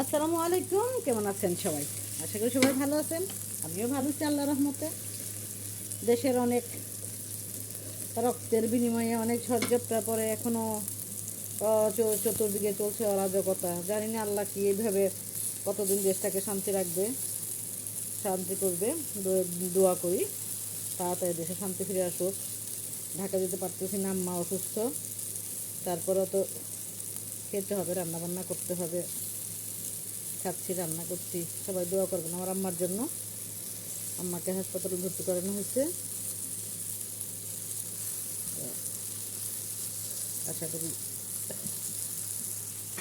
আসসালামু আলাইকুম, কেমন আছেন সবাই? আশা করি সবাই ভালো আছেন। আমিও ভালো আছি আল্লাহ রহমতে। দেশের অনেক রক্তের বিনিময়ে অনেক ঝড়ঝাপটা পরে এখনও চতুর্দিকে চলছে অরাজকতা। জানি না আল্লাহ কি এইভাবে কতদিন দেশটাকে শান্তি রাখবে, শান্তি করবে, দোয়া করি। তাড়াতাড়ি দেশে শান্তি ফিরে আসুক। ঢাকা যেতে পারতেছি না, আম্মা অসুস্থ। তারপরেও তো খেতে হবে রান্না বান্না করতে হবে। খাচ্ছি, রান্না করছি। সবাই দোয়া করবেন আমার আম্মার জন্য। আম্মাকে হাসপাতালে ভর্তি করানো হয়েছে। আশা করি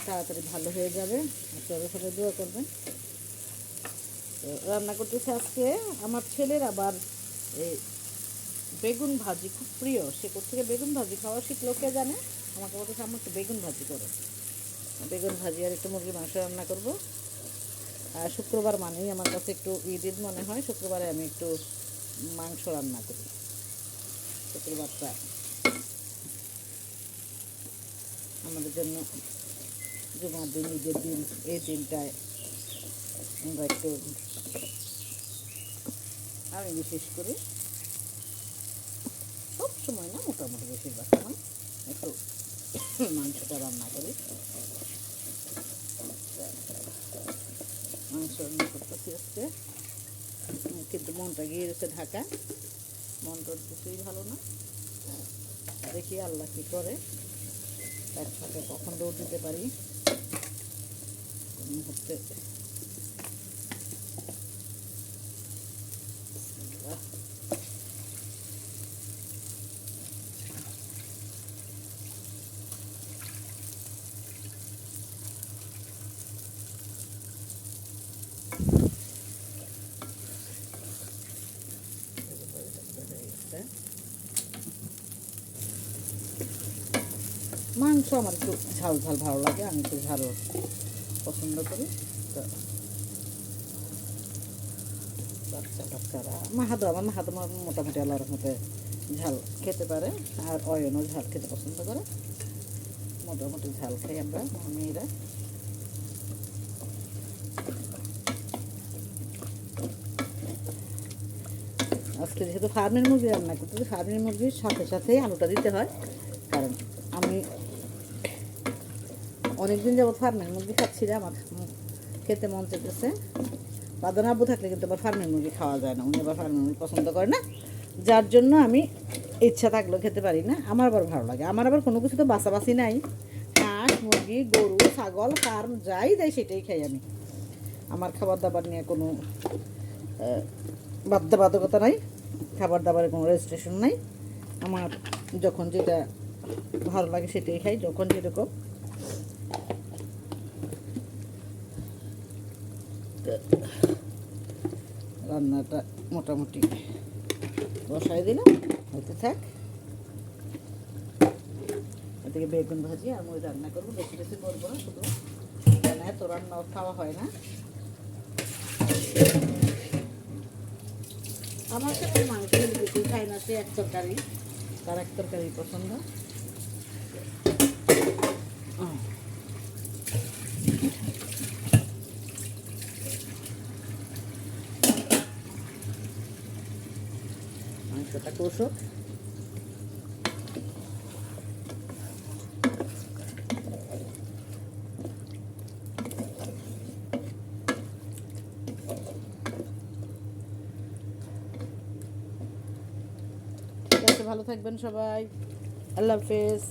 তাড়াতাড়ি ভালো হয়ে যাবে। আপনারা সবাই দোয়া করবেন। রান্না করতেছি আজকে। আমার ছেলের আবার বেগুন ভাজি খুব প্রিয়। সে থেকে বেগুন ভাজি খাওয়া শিখলো কে জানে? আমাকে বলতেছে আমার একটু বেগুন ভাজি করো। বেগুন ভাজি আর একটু মুরগির মাংস রান্না করব। শুক্রবার মানেই আমার কাছে একটু ঈদ মনে হয়। শুক্রবারে আমি একটু মাংস রান্না করি। শুক্রবারটা আমাদের জন্য জুমার দিন, ঈদের দিন, এই দিনটায় আমরা একটু আমি বিশেষ করে সব সময় না, মোটামুটি বেশিরভাগ সময় একটু মাংসটা রান্না করি। মাংস রান্না করতেছি আজকে কিন্তু মনটা গিয়ে গেছে ঢাকা মনটার কিছুই ভালো না দেখি আল্লাহ কি করে একসাথে কখন দৌড় দিতে পারি কোন মুহূর্তে আহ, মাংস আমার একটু ঝাল ঝাল ভালো লাগে, আমি একটু ঝাল পছন্দ করি। বাচ্চা কাচ্চারা মাহাদো আমার মোটামুটি আল্লাহর মতে ঝাল খেতে পারে, আর অয়নও ঝাল খেতে পছন্দ করে। মোটামুটি ঝাল খাই আমরা মেয়েরা। আজকে যেহেতু ফার্মের মুরগি রান্না করতেছি, ফার্মের মুরগির সাথে সাথেই আলুটা দিতে হয়, কারণ আমি অনেকদিন যাবত ফার্মের মুরগি খাচ্ছি না আমার। খেতে মন চেতেছে বাদন আব্বু থাকলে কিন্তু আবার ফার্মের মুরগি খাওয়া যায় না। উনি আবার ফার্মের মুরগি পছন্দ করে না। যার জন্য আমি ইচ্ছা থাকলেও খেতে পারি না। আমার আবার ভালো লাগে। আমার আবার কোনো কিছু তো বাছাবাছি নাই। হাঁস, মুরগি, গরু, ছাগল, ফার্ম যাই দেয় সেটাই খাই আমি। আমার খাবার দাবার নিয়ে কোনো বাধ্যবাধকতা নাই। খাবার দাবারের কোনো রেজিস্ট্রেশন নাই। আমার যখন যেটা ভালো লাগে সেটাই খাই। যখন যেরকম রান্নাটা মোটামুটি বসাই দিলাম হতে থাক। এদিকে বেগুন ভাজি আর মই রান্না করব, বেশি বেশি করব না, শুধু কেন এত রান্না খাওয়া হয় না। আমার সাথে মাংস বেশি খাই না, সে এক তরকারি, তার এক তরকারি পছন্দ। আহ। মাংসটা কষুক ঠিক আছে ভালো থাকবেন সবাই আল্লাহ হাফেজ